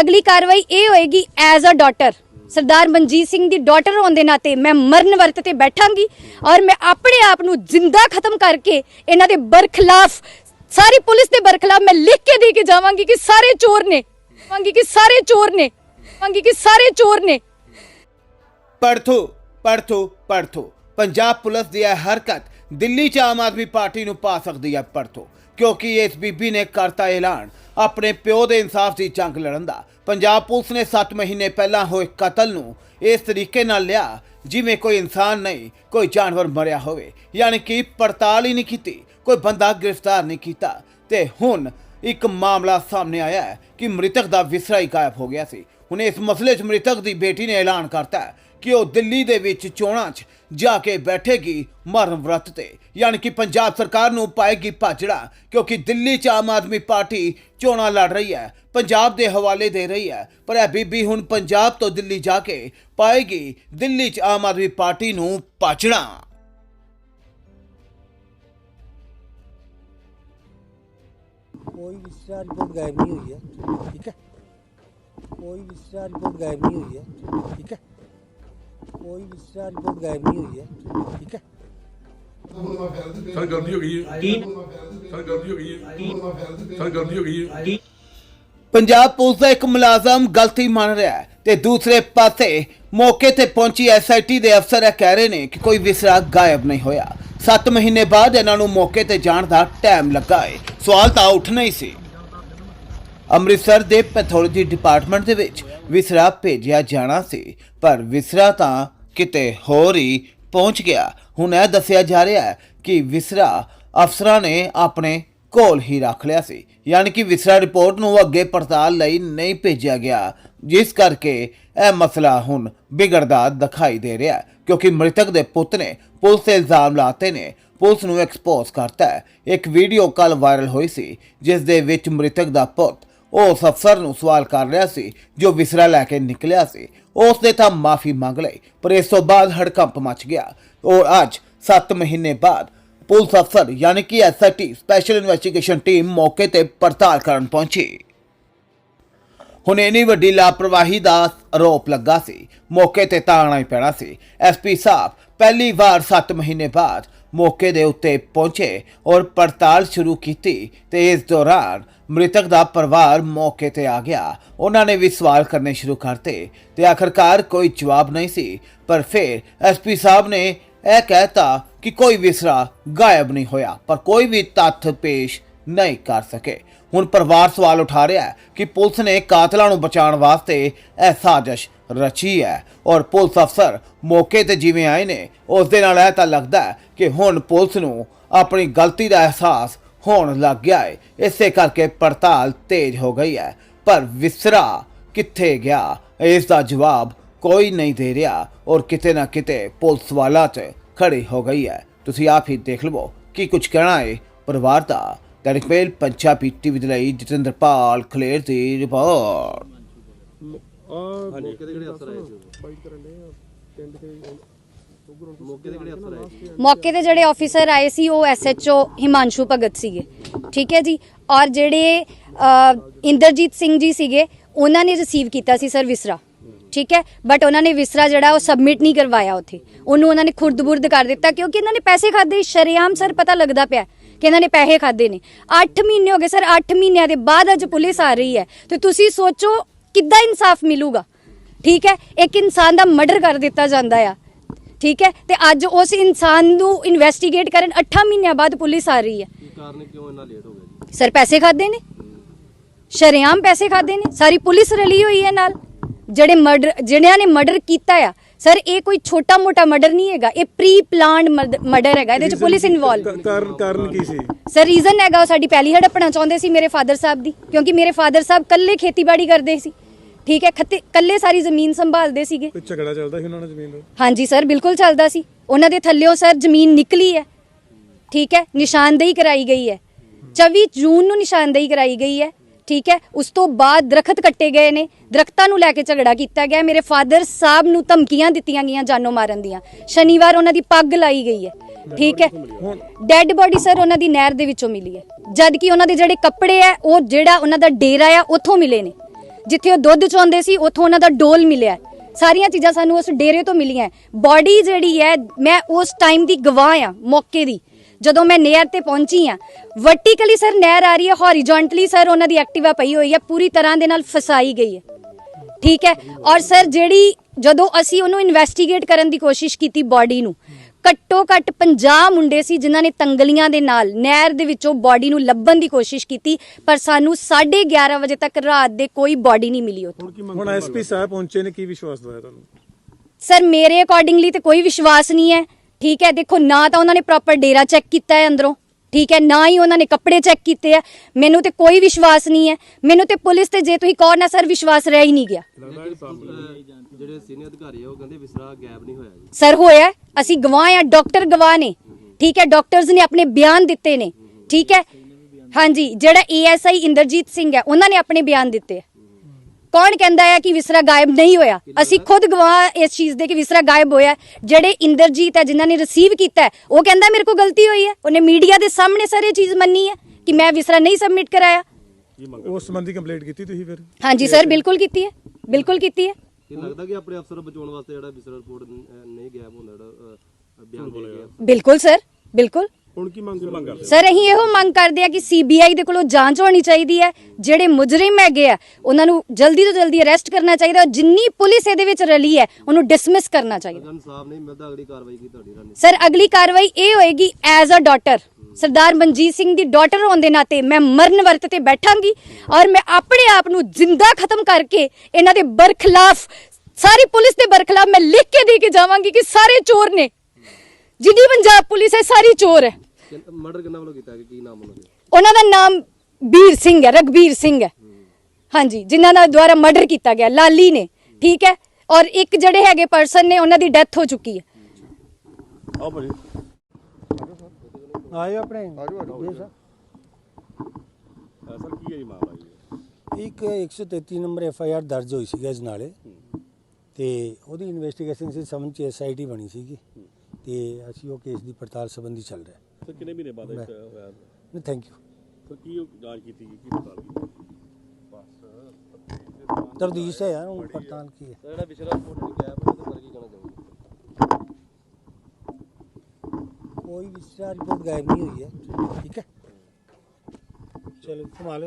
ਅਗਲੀ ਕਾਰਵਾਈ ਇਹ ਹੋਏਗੀ as a daughter Sardar Manjit Singh the daughter ਹੋਣ ਦੇ ਨਾਤੇ ਮੈਂ ਮਰਨ ਵਰਤ ਤੇ ਬੈਠਾਂਗੀ ਔਰ ਮੈਂ ਆਪਣੇ ਆਪ ਨੂੰ ਜਿੰਦਾ ਖਤਮ ਕਰਕੇ ਇਹਨਾਂ ਦੇ ਬਰਖਲਾਫ, ਸਾਰੀ ਪੁਲਿਸ ਦੇ ਬਰਖਲਾਫ ਮੈਂ ਲਿਖ ਕੇ ਦੇ ਕੇ ਜਾਵਾਂਗੀ ਕਿ ਸਾਰੇ ਚੋਰ ਨੇ ਮੰਗੀ ਕਿ ਸਾਰੇ ਚੋਰ ਨੇ ਮੰਗੀ ਕਿ ਸਾਰੇ ਚੋਰ ਨੇ। ਪੜਥੋ ਪੜਥੋ ਪੜਥੋ ਪੰਜਾਬ ਪੁਲਿਸ ਦੀ ਇਹ ਹਰਕਤ ਦਿੱਲੀ 'ਚ ਆਮ ਆਦਮੀ ਪਾਰਟੀ ਨੂੰ ਪਾ ਸਕਦੀ ਹੈ ਪੜਥੋ ਕਿਉਂਕਿ ਇਸ ਬੀਬੀ ਨੇ ਕਰਤਾ ਐਲਾਨ। ਆਪਣੇ ਪਿਓ ਦੇ ਇਨਸਾਫ ਦੀ ਜੰਗ ਲੜਨ ਦਾ। ਪੰਜਾਬ ਪੁਲਿਸ ਨੇ 7 ਮਹੀਨੇ ਪਹਿਲਾਂ ਹੋਏ ਕਤਲ ਨੂੰ ਇਸ ਤਰੀਕੇ ਨਾਲ ਲਿਆ, ਜਿਵੇਂ ਕੋਈ ਇਨਸਾਨ ਨਹੀਂ, ਕੋਈ ਜਾਨਵਰ ਮਰਿਆ ਹੋਵੇ। ਯਾਨੀ ਕਿ ਪੜਤਾਲ ਹੀ ਨਹੀਂ ਕੀਤੀ, ਕੋਈ ਬੰਦਾ ਗ੍ਰਿਫਤਾਰ ਨਹੀਂ ਕੀਤਾ। ਤੇ ਹੁਣ ਇੱਕ ਮਾਮਲਾ ਸਾਹਮਣੇ ਆਇਆ ਹੈ ਕਿ ਮ੍ਰਿਤਕ ਦਾ ਵਿਸਰਾ ਹੀ ਗਾਇਬ ਹੋ ਗਿਆ ਸੀ। ਹੁਣ ਇਸ ਮਸਲੇ 'ਚ ਮ੍ਰਿਤਕ ਦੀ ਬੇਟੀ ਨੇ ਐਲਾਨ ਕਰਤਾ ਕਿ ਉਹ ਦਿੱਲੀ ਦੇ ਵਿੱਚ ਚੋਣਾਂ 'ਚ ਜਾ ਕੇ ਬੈਠੇਗੀ ਮਰਨ ਵਰਤ ਤੇ। ਯਾਨੀ ਕਿ ਪੰਜਾਬ ਸਰਕਾਰ ਨੂੰ ਪਾਏਗੀ ਭਾਜੜਾ, ਕਿਉਂਕਿ ਦਿੱਲੀ 'ਚ ਆਮ ਆਦਮੀ ਪਾਰਟੀ ਚੋਣਾਂ ਲੜ ਰਹੀ ਹੈ, ਪੰਜਾਬ ਦੇ ਹਵਾਲੇ ਦੇ ਰਹੀ ਹੈ। ਪਰ ਇਹ ਬੀਬੀ ਹੁਣ ਪੰਜਾਬ ਤੋਂ ਦਿੱਲੀ ਜਾ ਕੇ ਪਾਏਗੀ, ਦਿੱਲੀ 'ਚ ਆਮ ਆਦਮੀ ਪਾਰਟੀ ਨੂੰ ਭਾਜੜਾ। ਕੋਈ ਵਿਸਰਾ ਰਿਪੋਰਟ ਗਾਇਬ ਨਹੀਂ ਹੋਈ ਹੈ, ਠੀਕ ਹੈ? ਕੋਈ ਵਿਸਰਾ ਰਿਪੋਰਟ ਗਾਇਬ ਨਹੀਂ ਹੋਈ ਹੈ, ਠੀਕ ਹੈ? ਕੋਈ ਵਿਸਰਾ ਰਿਪੋਰਟ ਗਾਇਬ ਨਹੀਂ ਹੋਈ ਹੈ ਠੀਕ ਹੈ? ਸਰ ਗਲਤੀ ਹੋ ਗਈ ਹੈ। ਕੀ ਸਰ ਗਲਤੀ ਹੋ ਗਈ ਹੈ। ਸਰ ਗਲਤੀ ਹੋ ਗਈ ਹੈ। ਪੰਜਾਬ ਪੁਲਿਸ ਦਾ ਇੱਕ ਮੁਲਾਜ਼ਮ ਗਲਤੀ ਮੰਨ ਰਿਹਾ ਹੈ ਤੇ ਦੂਸਰੇ ਪਾਸੇ ਮੌਕੇ ਤੇ ਪਹੁੰਚੀ ਐਸਆਈਟੀ ਦੇ ਅਫਸਰ ਇਹ ਕਹਿ ਰਹੇ ਨੇ ਕਿ ਕੋਈ ਵਿਸਰਾ ਗਾਇਬ ਨਹੀਂ ਹੋਇਆ। 7 ਮਹੀਨੇ ਬਾਅਦ ਇਹਨਾਂ ਨੂੰ ਮੌਕੇ ਤੇ ਜਾਣ ਦਾ ਟਾਈਮ ਲੱਗਾ ਹੈ। ਸਵਾਲ ਤਾਂ ਉੱਠਣਾ ਹੀ ਸੀ। ਅੰਮ੍ਰਿਤਸਰ ਦੇ ਪੈਥੋਲੋਜੀ ਡਿਪਾਰਟਮੈਂਟ ਦੇ ਵਿੱਚ ਵਿਸਰਾ ਭੇਜਿਆ ਜਾਣਾ ਸੀ, ਪਰ ਵਿਸਰਾ ਤਾਂ ਕਿਤੇ ਹੋਰ ਹੀ ਪਹੁੰਚ ਗਿਆ। ਹੁਣ ਇਹ ਦੱਸਿਆ ਜਾ ਰਿਹਾ ਹੈ ਕਿ ਵਿਸਰਾ ਅਫਸਰਾਂ ਨੇ ਆਪਣੇ ਕੋਲ ਹੀ ਰੱਖ ਲਿਆ ਸੀ, ਯਾਨੀ ਕਿ ਵਿਸਰਾ ਰਿਪੋਰਟ ਨੂੰ ਅੱਗੇ ਪੜਤਾਲ ਲਈ ਨਹੀਂ ਭੇਜਿਆ ਗਿਆ, ਜਿਸ ਕਰਕੇ ਇਹ ਮਸਲਾ ਹੁਣ ਵਿਗੜਦਾ ਦਿਖਾਈ ਦੇ ਰਿਹਾ ਕਿਉਂਕਿ ਮ੍ਰਿਤਕ ਦੇ ਪੁੱਤ ਨੇ ਪੁਲਿਸ ਤੇ ਇਲਜ਼ਾਮ ਲਾਤੇ ਨੇ, ਪੁਲਿਸ ਨੂੰ ਐਕਸਪੋਜ਼ ਕਰਤਾ ਹੈ। ਇੱਕ ਵੀਡੀਓ ਕੱਲ ਵਾਇਰਲ ਹੋਈ ਸੀ, ਜਿਸ ਦੇ ਵਿੱਚ ਮ੍ਰਿਤਕ ਦਾ ਪੁੱਤ ਉਹ ਉਸ ਅਫਸਰ ਨੂੰ ਸਵਾਲ ਕਰ ਰਿਹਾ ਸੀ, ਜੋ ਵਿਸਰਾ ਲੈ ਕੇ ਨਿਕਲਿਆ ਸੀ। ਉਸ ਨੇ ਤਾਂ ਮਾਫੀ ਮੰਗ ਲਈ, ਪਰ ਇਸ ਤੋਂ ਬਾਅਦ ਹੜਕੰਪ ਮਚ ਗਿਆ। ਔਰ ਅੱਜ 7 ਮਹੀਨੇ ਬਾਅਦ, ਪੁਲਿਸ ਅਫਸਰ ਯਾਨੀ ਕਿ ਐਸਆਈਟੀ ਸਪੈਸ਼ਲ ਇਨਵੈਸਟੀਗੇਸ਼ਨ ਟੀਮ ਮੌਕੇ ਤੇ ਪੜਤਾਲ ਕਰਨ ਪਹੁੰਚੀ। ਹੁਣ ਇੰਨੀ ਵੱਡੀ ਲਾਪਰਵਾਹੀ ਦਾ ਆਰੋਪ ਲੱਗਾ ਸੀ। ਮੌਕੇ ਤੇ ਤਾਂ ਆਉਣਾ ਹੀ ਪੈਣਾ ਸੀ। ਐਸਪੀ ਸਾਹਿਬ ਪਹਿਲੀ ਵਾਰ 7 ਮਹੀਨੇ ਬਾਅਦ ਮੌਕੇ ਦੇ ਉੱਤੇ ਪਹੁੰਚੇ ਔਰ ਪੜਤਾਲ ਸ਼ੁਰੂ ਕੀਤੀ ਤੇ ਇਸ ਦੌਰਾਨ ਮ੍ਰਿਤਕ ਦਾ ਪਰਿਵਾਰ ਮੌਕੇ ਤੇ ਆ ਗਿਆ। ਉਹਨਾਂ ਨੇ ਵੀ ਸਵਾਲ ਕਰਨੇ ਸ਼ੁਰੂ ਕਰਤੇ ਤੇ ਆਖਰਕਾਰ ਕੋਈ ਜਵਾਬ ਨਹੀਂ ਸੀ। ਪਰ ਫਿਰ ਐਸਪੀ ਸਾਹਿਬ ਨੇ ਇਹ ਕਹਿਤਾ ਕਿ ਕੋਈ ਵਿਸਰਾ ਗਾਇਬ ਨਹੀਂ ਹੋਇਆ, ਪਰ ਕੋਈ ਵੀ ਤੱਥ ਪੇਸ਼ ਨਹੀਂ ਕਰ ਸਕੇ। ਹੁਣ ਪਰਿਵਾਰ ਸਵਾਲ ਉਠਾ ਰਿਹਾ ਹੈ ਕਿ ਪੁਲਿਸ ਨੇ ਕਾਤਲਾਂ ਨੂੰ ਬਚਾਉਣ ਵਾਸਤੇ ਇਹ ਸਾਜ਼ਿਸ਼ ਰਚੀ ਹੈ ਔਰ ਪੁਲਿਸ ਅਫਸਰ ਮੌਕੇ ਤੇ ਜਿਵੇਂ ਆਏ ਨੇ, ਉਸ ਦੇ ਨਾਲ ਇਹ ਤਾਂ ਲੱਗਦਾ ਹੈ ਕਿ ਹੁਣ ਪੁਲਿਸ ਨੂੰ ਆਪਣੀ ਗਲਤੀ ਦਾ ਅਹਿਸਾਸ ਹੋਣ ਲੱਗ ਗਿਆ ਹੈ ਇਸੇ ਕਰਕੇ ਪੜਤਾਲ ਤੇਜ਼ ਹੋ ਗਈ ਹੈ। ਪਰ ਵਿਸਰਾ ਕਿੱਥੇ ਗਿਆ? ਇਸ ਦਾ ਜਵਾਬ ਕੋਈ ਨਹੀਂ ਦੇ ਰਿਹਾ ਔਰ ਕਿਤੇ ਨਾ ਕਿਤੇ ਪੁਲਿਸ ਵਾਲਾ 'ਚ ਖੜੀ ਹੋ ਗਈ ਹੈ। ਤੁਸੀਂ ਆਪ ਹੀ ਦੇਖ ਲਵੋ ਕੀ ਕੁਝ ਕਹਿਣਾ ਹੈ ਪਰਿਵਾਰ ਦਾ। ਮੇਲ ਪੰਜਾਬੀ ਟੀਵੀ ਦੇ ਲਈ ਜਤਿੰਦਰਪਾਲ ਖਲੇਰ ਦੀ ਰਿਪੋਰਟ। ਮੌਕੇ ਤੇ ਜਿਹੜੇ ਆਫੀਸਰ ਆਏ ਸੀ, ਉਹ ਐਸਐਚਓ ਹਿਮਾਂਸ਼ੂ ਭਗਤ ਸੀਗੇ। ਠੀਕ ਹੈ ਜੀ? ਔਰ ਜਿਹੜੇ ਇੰਦਰਜੀਤ ਸਿੰਘ ਜੀ ਸੀਗੇ, ਉਹਨਾਂ ਨੇ ਰਿਸੀਵ ਕੀਤਾ ਸੀ, ਸਰ, ਵਿਸਰਾ। ਠੀਕ ਹੈ? ਬਟ ਉਹਨਾਂ ਨੇ ਵਿਸਰਾ ਜਿਹੜਾ, ਉਹ ਸਬਮਿਟ ਨਹੀਂ ਕਰਵਾਇਆ ਉੱਥੇ। ਉਹਨੂੰ ਉਹਨਾਂ ਨੇ ਖੁਰਦ-ਬੁਰਦ ਕਰ ਦਿੱਤਾ, ਕਿਉਂਕਿ ਇਹਨਾਂ ਨੇ ਪੈਸੇ ਖਾਦੇ ਸ਼ਰੇਆਮ ਸਰ, ਪਤਾ ਲੱਗਦਾ ਪਿਆ ਕਿ ਇਹਨਾਂ ਨੇ ਪੈਸੇ ਖਾਦੇ ਨੇ। 8 ਮਹੀਨੇ ਹੋ ਗਏ, ਸਰ 8 ਮਹੀਨਿਆਂ ਦੇ ਬਾਅਦ ਅੱਜ ਪੁਲਿਸ ਆ ਰਹੀ ਹੈ। ਤੇ ਤੁਸੀਂ ਸੋਚੋ ਕਿੱਦਾਂ ਇਨਸਾਫ ਮਿਲੂਗਾ। ਠੀਕ ਹੈ? ਇੱਕ ਇਨਸਾਨ ਦਾ ਮਰਡਰ ਕਰ ਦਿੱਤਾ ਜਾਂਦਾ ਆ। ਠੀਕ ਹੈ? ਤੇ ਅੱਜ ਉਸ ਇਨਸਾਨ ਨੂੰ ਇਨਵੈਸਟੀਗੇਟ ਕਰਨ 8 ਮਹੀਨਿਆਂ ਬਾਅਦ ਪੁਲਿਸ ਆ ਰਹੀ ਹੈ। ਕਾਰਨ ਕਿਉਂ ਇੰਨਾ ਲੇਟ ਹੋ ਗਿਆ ਜੀ? ਸਰ ਪੈਸੇ ਖਾਦੇ ਨੇ? ਸ਼ਰੇਆਮ ਪੈਸੇ ਖਾਦੇ ਨੇ? ਸਾਰੀ ਪੁਲਿਸ ਰਲੀ ਹੋਈ ਹੈ ਨਾਲ। ਜਿਹੜੇ ਮਰਡਰ ਜਿਹੜਿਆਂ ਨੇ ਮਰਡਰ ਕੀਤਾ ਆ ਸਰ ਇਹ ਕੋਈ ਛੋਟਾ ਮੋਟਾ ਮਰਡਰ ਨਹੀਂ ਹੈਗਾ। ਇਹ ਪ੍ਰੀ ਪਲਾਨਡ ਮਰਡਰ ਹੈਗਾ। ਇਹਦੇ ਚ ਪੁਲਿਸ ਇਨਵੋਲਵ ਕਾਰਨ ਕਾਰਨ ਕੀ ਸੀ? ਸਰ ਰੀਜ਼ਨ ਹੈਗਾ ਉਹ ਸਾਡੀ ਪਹਿਲੀ ਹੜਪਣਾ ਚਾਹੁੰਦੇ ਸੀ ਮੇਰੇ ਫਾਦਰ ਸਾਹਿਬ ਦੀ। ਕਿਉਂਕਿ ਮੇਰੇ ਫਾਦਰ ਸਾਹਿਬ ਕੱਲੇ ਖੇਤੀਬਾੜੀ ਕਰਦੇ ਸੀ। ਠੀਕ ਹੈ ਖੱਤੇ ਕੱਲੇ ਸਾਰੀ ਜ਼ਮੀਨ ਸੰਭਾਲਦੇ ਸੀਗੇ। ਕੋਈ ਝਗੜਾ ਚੱਲਦਾ ਸੀ ਉਹਨਾਂ ਨਾਲ ਜ਼ਮੀਨ ਦਾ? ਹਾਂਜੀ ਸਰ ਬਿਲਕੁਲ ਚੱਲਦਾ ਸੀ। ਉਹਨਾਂ ਦੇ ਥੱਲਿਓਂ ਸਰ ਜ਼ਮੀਨ ਨਿਕਲੀ ਹੈ। ਠੀਕ ਹੈ ਨਿਸ਼ਾਨਦੇਹੀ ਕਰਾਈ ਗਈ ਹੈ। 24 ਜੂਨ ਨੂੰ ਨਿਸ਼ਾਨਦੇਹੀ ਕਰਾਈ ਗਈ ਹੈ। ਠੀਕ ਹੈ ਉਸ ਤੋਂ ਬਾਅਦ ਦਰਖਤ ਕੱਟੇ ਗਏ ਨੇ। ਦਰਖਤਾਂ ਨੂੰ ਲੈ ਕੇ ਝਗੜਾ ਕੀਤਾ ਗਿਆ। ਮੇਰੇ ਫਾਦਰ ਸਾਹਿਬ ਨੂੰ ਧਮਕੀਆਂ ਦਿੱਤੀਆਂ ਗਈਆਂ ਜਾਨੋਂ ਮਾਰਨ ਦੀਆਂ। ਸ਼ਨੀਵਾਰ ਉਹਨਾਂ ਦੀ ਪੱਗ ਲਾਈ ਗਈ ਹੈ। ਠੀਕ ਹੈ ਡੈੱਡ ਬੋਡੀ ਸਰ ਉਹਨਾਂ ਦੀ ਨਹਿਰ ਦੇ ਵਿੱਚੋਂ ਮਿਲੀ ਹੈ। ਜਦ ਕਿ ਉਹਨਾਂ ਦੇ ਜਿਹੜੇ ਕੱਪੜੇ ਆ ਉਹ ਜਿਹੜਾ ਉਹਨਾਂ ਦਾ ਡੇਰਾ ਆ ਉੱਥੋਂ ਮਿਲੇ ਨੇ। ਜਿੱਥੇ ਉਹ ਦੁੱਧ ਚੋਂਦੇ ਸੀ, ਉੱਥੋਂ ਉਹਨਾਂ ਦਾ ਡੋਲ ਮਿਲਿਆ ਸਾਰੀਆਂ ਚੀਜ਼ਾਂ ਸਾਨੂੰ ਉਸ ਡੇਰੇ ਤੋਂ ਮਿਲੀਆਂ ਬਾਡੀ ਜਿਹੜੀ ਹੈ, ਮੈਂ ਉਸ ਟਾਈਮ ਦੀ ਗਵਾਹ ਆ ਮੌਕੇ ਦੀ। ਜਦੋਂ ਮੈਂ ਨਹਿਰ ਤੇ ਪਹੁੰਚੀ ਆ ਵਰਟੀਕਲੀ ਸਰ ਨਹਿਰ ਆ ਰਹੀ ਹੈ ਹੌਰੀਜ਼ੌਂਟਲੀ ਸਰ ਉਹਨਾਂ ਦੀ ਐਕਟਿਵਾ ਪਈ ਹੋਈ ਹੈ, ਪੂਰੀ ਤਰ੍ਹਾਂ ਦੇ ਨਾਲ ਫਸਾਈ ਗਈ ਹੈ। ਠੀਕ ਹੈ? ਔਰ ਸਰ ਜਿਹੜੀ ਜਦੋਂ ਅਸੀਂ ਉਹਨੂੰ ਇਨਵੈਸਟੀਗੇਟ ਕਰਨ ਦੀ ਕੋਸ਼ਿਸ਼ ਕੀਤੀ ਬਾਡੀ ਨੂੰ ਘੱਟੋ ਘੱਟ 50 ਮੁੰਡੇ ਸੀ ਜਿਨ੍ਹਾਂ ਨੇ ਤੰਗਲੀਆਂ ਦੇ ਨਾਲ ਨਹਿਰ ਦੇ ਵਿੱਚੋਂ ਬਾਡੀ ਨੂੰ ਲੱਭਣ ਦੀ ਕੋਸ਼ਿਸ਼ ਕੀਤੀ ਪਰ ਸਾਨੂੰ 11:30 ਵਜੇ ਤੱਕ ਰਾਤ ਦੇ ਕੋਈ ਬਾਡੀ ਨਹੀਂ ਮਿਲੀ ਉੱਥੋਂ। ਹੁਣ ਐਸਪੀ ਸਾਹਿਬ ਪਹੁੰਚੇ ਨੇ ਕੀ ਵਿਸ਼ਵਾਸ ਦਵਾਇਆ ਤੁਹਾਨੂੰ? ਸਰ ਮੇਰੇ ਅਕੋਰਡਿੰਗਲੀ ਤੇ ਕੋਈ ਵਿਸ਼ਵਾਸ ਨਹੀਂ ਹੈ। ਠੀਕ ਹੈ ਦੇਖੋ ਨਾ ਤਾਂ ਉਹਨਾਂ ਨੇ ਪ੍ਰੋਪਰ ਡੇਰਾ ਚੈੱਕ ਕੀਤਾ ਹੈ ਅੰਦਰੋਂ। ਠੀਕ ਹੈ ਨਾ ਹੀ ਉਹਨਾਂ ਨੇ ਕੱਪੜੇ ਚੈੱਕ ਕੀਤੇ ਆ। ਮੈਨੂੰ ਤੇ ਕੋਈ ਵਿਸ਼ਵਾਸ ਨਹੀਂ ਹੈ। ਮੈਨੂੰ ਤੇ ਪੁਲਿਸ ਤੇ ਜੇ ਤੁਸੀਂ ਕਹੋ ਨਾ ਸਰ ਵਿਸ਼ਵਾਸ ਰਹਿ ਹੀ ਨਹੀਂ ਗਿਆ। ਲੇਕਿਨ ਅਹ, ਜਿਹੜੇ ਸੀਨੀਅਰ ਅਧਿਕਾਰੀ ਆ ਉਹ ਕਹਿੰਦੇ ਵਿਸਰਾ ਗਾਇਬ ਨਹੀਂ ਹੋਇਆ ਜੀ। ਸਰ ਹੋਇਆ। ਅਸੀਂ ਗਵਾਹ ਆ ਡਾਕਟਰ ਗਵਾਹ ਨੇ। ਠੀਕ ਹੈ ਡਾਕਟਰਸ ਨੇ ਆਪਣੇ ਬਿਆਨ ਦਿੱਤੇ ਨੇ। ਠੀਕ ਹੈ। ਹਾਂਜੀ ਜਿਹੜਾ ਏਐਸਆਈ ਇੰਦਰਜੀਤ ਸਿੰਘ ਹੈ ਉਹਨਾਂ ਨੇ ਆਪਣੇ ਬਿਆਨ ਦਿੱਤੇ ਕੌਣ ਕਹਿੰਦਾ ਹੈ ਕਿ ਵਿਸਰਾ ਗਾਇਬ ਨਹੀਂ ਹੋਇਆ? ਅਸੀਂ ਖੁਦ ਗਵਾਹ ਇਸ ਚੀਜ਼ ਦੇ ਕਿ ਵਿਸਰਾ ਗਾਇਬ ਹੋਇਆ। ਜਿਹੜੇ ਇੰਦਰਜੀਤ ਹੈ ਜਿਨ੍ਹਾਂ ਨੇ ਰਿਸੀਵ ਕੀਤਾ ਹੈ, ਉਹ ਕਹਿੰਦਾ ਮੇਰੇ ਕੋਲ ਗਲਤੀ ਹੋਈ ਹੈ। ਉਹਨੇ ਮੀਡੀਆ ਦੇ ਸਾਹਮਣੇ ਸਰ ਚੀਜ਼ ਮੰਨੀ ਹੈ ਕਿ ਮੈਂ ਵਿਸਰਾ ਨਹੀਂ ਸਬਮਿਟ ਕਰਾਇਆ। ਉਸ ਸੰਬੰਧੀ ਕੰਪਲੇਂਟ ਕੀਤੀ ਤੁਸੀਂ ਫਿਰ? ਹਾਂਜੀ ਸਰ ਬਿਲਕੁਲ ਕੀਤੀ ਹੈ। ਬਿਲਕੁਲ ਕੀਤੀ ਹੈ। ਇਹ ਲੱਗਦਾ ਕਿ ਆਪਣੇ ਅਫਸਰ ਬਚਾਉਣ ਵਾਸਤੇ ਜਿਹੜਾ ਵਿਸਰਾ ਰਿਪੋਰਟ ਨਹੀਂ ਗਾਇਬ ਹੁੰਦਾ ਜਿਹੜਾ ਬਿਆਨ ਦੇ ਗਿਆ। ਬਿਲਕੁਲ ਸਰ ਬਿਲਕੁਲ। ਹੁਣ ਕੀ ਮੰਗ ਮੰਗ ਕਰਦੇ ਸਰ ਅਸੀਂ ਇਹੋ ਮੰਗ ਕਰਦੇ ਆ ਕਿ ਸੀਬੀਆਈ ਦੇ ਕੋਲੋਂ ਜਾਂਚ ਹੋਣੀ ਚਾਹੀਦੀ ਹੈ। ਜਿਹੜੇ ਮੁਜਰਮ ਹੈਗੇ ਆ ਉਹਨਾਂ ਨੂੰ ਜਲਦੀ ਤੋਂ ਜਲਦੀ ਅਰੈਸਟ ਕਰਨਾ ਚਾਹੀਦਾ ਔਰ ਜਿੰਨੀ ਪੁਲਿਸ ਇਹਦੇ ਵਿੱਚ ਰਲੀ ਹੈ ਉਹਨੂੰ ਡਿਸਮਿਸ ਕਰਨਾ ਚਾਹੀਦਾ। ਅਗਰ ਇਨਸਾਫ ਨਹੀਂ ਮਿਲਦਾ ਅਗਲੀ ਕਾਰਵਾਈ ਕੀ ਤੁਹਾਡੀ ਰਣਨੀਤੀ ਸਰ ਅਗਲੀ ਕਾਰਵਾਈ ਇਹ ਹੋਏਗੀ as a daughter Sardar Manjit Singh the daughter ਹੋਣ ਦੇ ਨਾਤੇ ਮੈਂ ਮਰਨ ਵਰਤ ਤੇ ਬੈਠਾਂਗੀ ਔਰ ਮੈਂ ਆਪਣੇ ਆਪ ਨੂੰ ਜਿੰਦਾ ਖਤਮ ਕਰਕੇ ਇਹਨਾਂ ਦੇ ਬਰਖਲਾਫ ਸਾਰੀ ਪੁਲਿਸ ਦੇ ਬਰਖਲਾਫ ਮੈਂ ਲਿਖ ਕੇ ਦੇ ਕੇ ਜਾਵਾਂਗੀ ਕਿ ਸਾਰੇ ਚੋਰ ਨੇ। ਜਿੱਡੀ ਪੰਜਾਬ ਪੁਲਿਸ ਹੈ ਸਾਰੀ ਚੋਰ ਹੈ। ਮਰਡਰ ਕਿੰਨਾ ਵੱਲੋਂ ਕੀਤਾ ਗਿਆ? ਕੀ ਨਾਮ ਉਹਨਾਂ ਦਾ? ਉਹਨਾਂ ਦਾ ਨਾਮ ਵੀਰ ਸਿੰਘ ਹੈ ਰਗਵੀਰ ਸਿੰਘ ਹੈ। ਹਾਂਜੀ ਜਿਨ੍ਹਾਂ ਦਾ ਦੁਆਰਾ ਮਰਡਰ ਕੀਤਾ ਗਿਆ ਲਾਲੀ ਨੇ ਠੀਕ ਹੈ? ਔਰ ਇੱਕ ਜਿਹੜੇ ਹੈਗੇ ਪਰਸਨ ਨੇ ਉਹਨਾਂ ਦੀ ਡੈਥ ਹੋ ਚੁੱਕੀ ਹੈ। ਆਏ ਆਪਣੇ। ਜੀ ਸਰ। ਸਰ ਕੀ ਹੈ ਜੀ ਮਾਮਲਾ ਜੀ? ਇੱਕ 133 ਨੰਬਰ ਐਫ ਆਈ ਆਰ ਦਰਜ ਹੋਈ ਸੀਗਾ ਇਸ ਨਾਲੇ। ਤੇ ਉਹਦੀ ਇਨਵੈਸਟੀਗੇਸ਼ਨ ਸੀ ਸਮਝ ਚ ਐਸ ਆਈ ਟੀ ਬਣੀ ਸੀਗੀ। ਤੇ ਅਸੀਂ ਉਹ ਕੇਸ ਦੀ ਪੜਤਾਲ ਸੰਬੰਧੀ ਚੱਲ ਰਿਹਾ। ਸਰ ਕਿੰਨੇ ਮਹੀਨੇ ਬਾਅਦ ਇਹ ਹੋਇਆ? ਨਹੀਂ ਥੈਂਕ ਯੂ ਸਰ ਕੀ ਜਾਂਚ ਕੀਤੀ ਗਈ? ਕੀ ਪਤਾ ਕੀਤੀ ਤਰਦੀਸ਼ ਹੈ ਯਾਰ ਹੁਣ ਪੜਤਾਲ ਕੀ ਹੈ? ਸਰ ਜਿਹੜਾ ਵਿਸਰਾ ਰਿਪੋਰਟ ਨਹੀਂ ਗਾਇਬ ਉਹਦੇ ਬਾਰੇ ਕੀ ਕਹਿਣਾ ਚਾਹੋਗੇ? ਕੋਈ ਵਿਸਰਾ ਰਿਪੋਰਟ ਗਾਇਬ ਨਹੀਂ ਹੋਈ ਹੈ ਠੀਕ ਹੈ? ਚਲੋ ਸੰਭਾਲਿਆ